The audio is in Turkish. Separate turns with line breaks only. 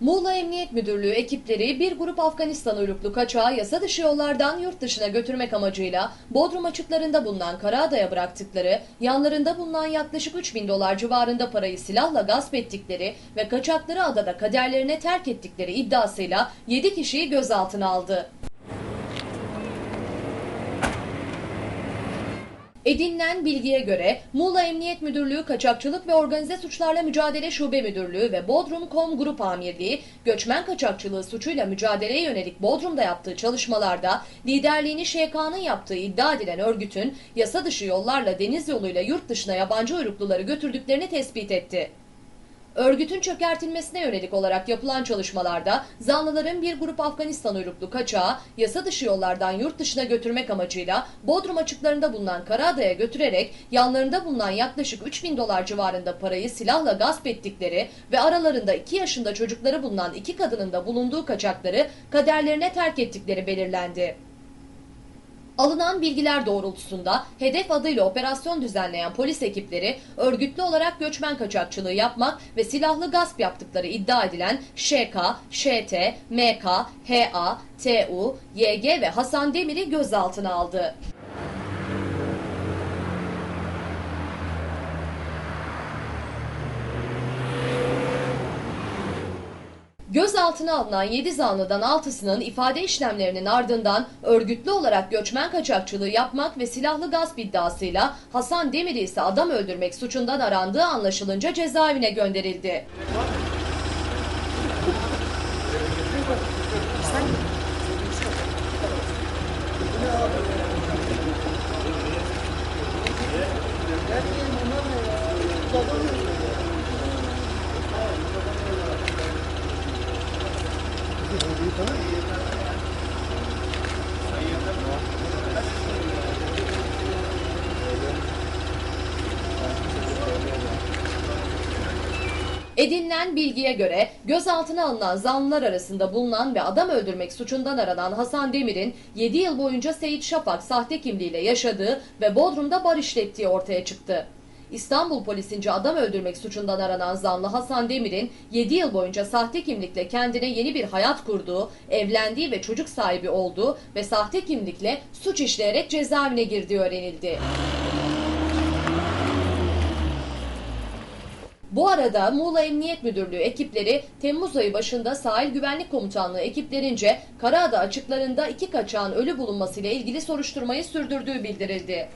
Muğla Emniyet Müdürlüğü ekipleri bir grup Afganistan uyruklu kaçağı yasa dışı yollardan yurt dışına götürmek amacıyla Bodrum açıklarında bulunan Karaada'ya bıraktıkları, yanlarında bulunan yaklaşık 3 bin dolar civarında parayı silahla gasp ettikleri ve kaçakları adada kaderlerine terk ettikleri iddiasıyla 7 kişiyi gözaltına aldı. Edinilen bilgiye göre Muğla Emniyet Müdürlüğü Kaçakçılık ve Organize Suçlarla Mücadele Şube Müdürlüğü ve Bodrum.com Grup Amirliği göçmen kaçakçılığı suçuyla mücadeleye yönelik Bodrum'da yaptığı çalışmalarda liderliğini ŞK'nın yaptığı iddia edilen örgütün yasa dışı yollarla deniz yoluyla yurt dışına yabancı uyrukluları götürdüklerini tespit etti. Örgütün çökertilmesine yönelik olarak yapılan çalışmalarda zanlıların bir grup Afganistan uyruklu kaçağı yasa dışı yollardan yurt dışına götürmek amacıyla Bodrum açıklarında bulunan Karaada'ya götürerek yanlarında bulunan yaklaşık 3 bin dolar civarında parayı silahla gasp ettikleri ve aralarında 2 yaşında çocukları bulunan iki kadının da bulunduğu kaçakları kaderlerine terk ettikleri belirlendi. Alınan bilgiler doğrultusunda hedef adıyla operasyon düzenleyen polis ekipleri örgütlü olarak göçmen kaçakçılığı yapmak ve silahlı gasp yaptıkları iddia edilen ŞK, ŞT, MK, HA, TU, YG ve Hasan Demir'i gözaltına aldı. Gözaltına alınan 7 zanlıdan 6'sının ifade işlemlerinin ardından örgütlü olarak göçmen kaçakçılığı yapmak ve silahlı gasp iddiasıyla Hasan Demir'i ise adam öldürmek suçundan arandığı anlaşılınca cezaevine gönderildi. Edinilen bilgiye göre gözaltına alınan zanlılar arasında bulunan ve adam öldürmek suçundan aranan Hasan Demir'in 7 yıl boyunca Seyit Şafak sahte kimliğiyle yaşadığı ve Bodrum'da bar işlettiği ortaya çıktı. İstanbul polisince adam öldürmek suçundan aranan zanlı Hasan Demir'in 7 yıl boyunca sahte kimlikle kendine yeni bir hayat kurduğu, evlendiği ve çocuk sahibi olduğu ve sahte kimlikle suç işleyerek cezaevine girdiği öğrenildi. Bu arada Muğla Emniyet Müdürlüğü ekipleri Temmuz ayı başında Sahil Güvenlik Komutanlığı ekiplerince Karaada açıklarında iki kaçağın ölü bulunmasıyla ilgili soruşturmayı sürdürdüğü bildirildi.